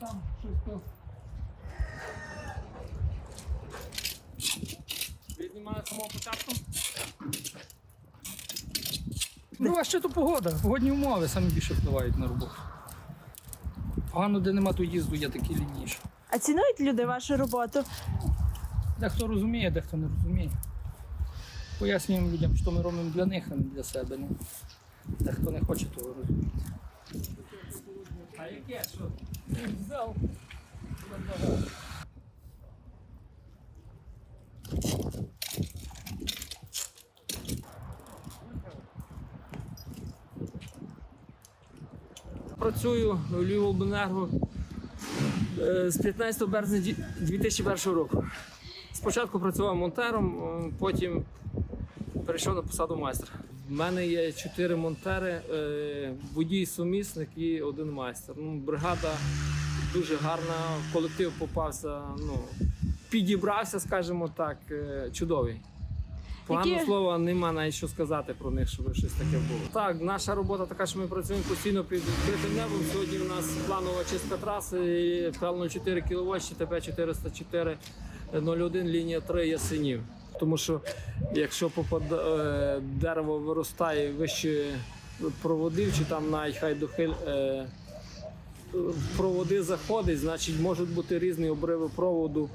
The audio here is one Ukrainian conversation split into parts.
там щось то. З самого початку? Ну, а що то погода? Погодні умови самі більше впливають на роботу. Погано, де нема то їзду, є такі лінійші. А цінують люди вашу роботу? Дехто розуміє, дехто не розуміє. Пояснюємо людям, що ми робимо для них, а не для себе. Ну, дехто не хоче того розуміти. А яке? Що? Взяв? Працюю в Львівобленерго е, з 15 березня 2001 року. Спочатку працював монтером, е, потім перейшов на посаду майстра. В мене є чотири монтери, е, водій сумісник і один майстер. Ну, бригада дуже гарна, колектив попався, ну, підібрався, скажімо так, е, чудовий. Поганого Які- слова нема навіть що сказати про них, щоб щось таке було. Так, наша робота така, що ми працюємо постійно під відкритим небом. Сьогодні у нас планова чистка траси, певно 4 кВт, ТП 404 01, лінія 3 ясенів. Тому що якщо попада, е, дерево виростає вище проводів, чи там навіть хай дохиль. Е, проводи заходить, значить можуть бути різні обриви проводу,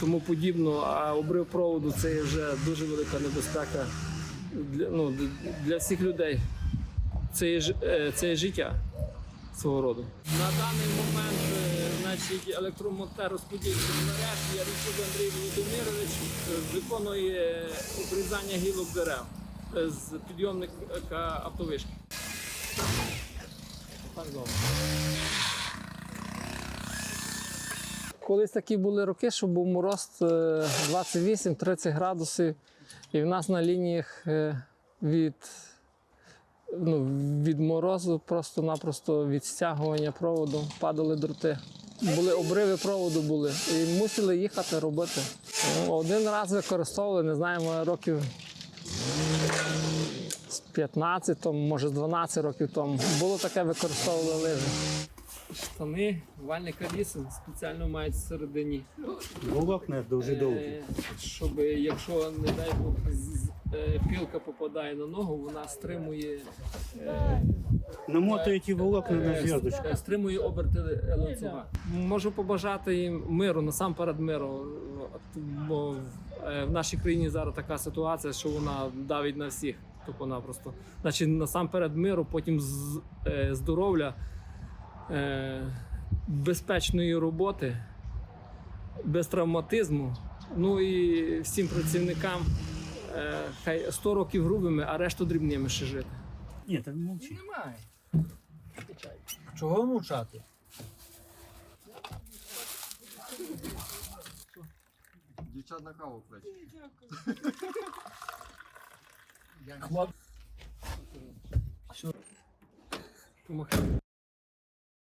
тому подібно. А обрив проводу це вже дуже велика небезпека для, ну, для всіх людей. Це є, е, це є життя свого роду. На даний момент значить, електромонтер розподільчий мереж Яричук Андрій Володимирович виконує обрізання гілок дерев е, з підйомника автовишки. Так добре. Колись такі були роки, що був мороз е, 28-30 градусів, і в нас на лініях е, від, ну, від морозу просто-напросто від стягування проводу падали дроти. Були обриви проводу були і мусили їхати робити. Ну, Один раз використовували, не знаю, років з 15, тому, може з 12 років тому. Було таке, використовували лижі. Штани, вальника вісен спеціально мають всередині. Волокна дуже довгі. Е, щоб якщо, не дай Бог, пілка попадає на ногу, вона стримує, Намотують ті волокна на е, зв'язочку. е, стримує оберти е, ланцюга. Можу побажати їм миру, насамперед миру. Бо е, в нашій країні зараз така ситуація, що вона давить на всіх. Тупо-напросто. Значить, насамперед миру, потім е, здоров'я, е, безпечної роботи без травматизму. Ну і всім працівникам е, хай 100 років грубими, а решту дрібними ще жити. Ні, так мовчи. Немає. Чого мовчати? Дівчат на каву кличе. Хлоп. Помахай.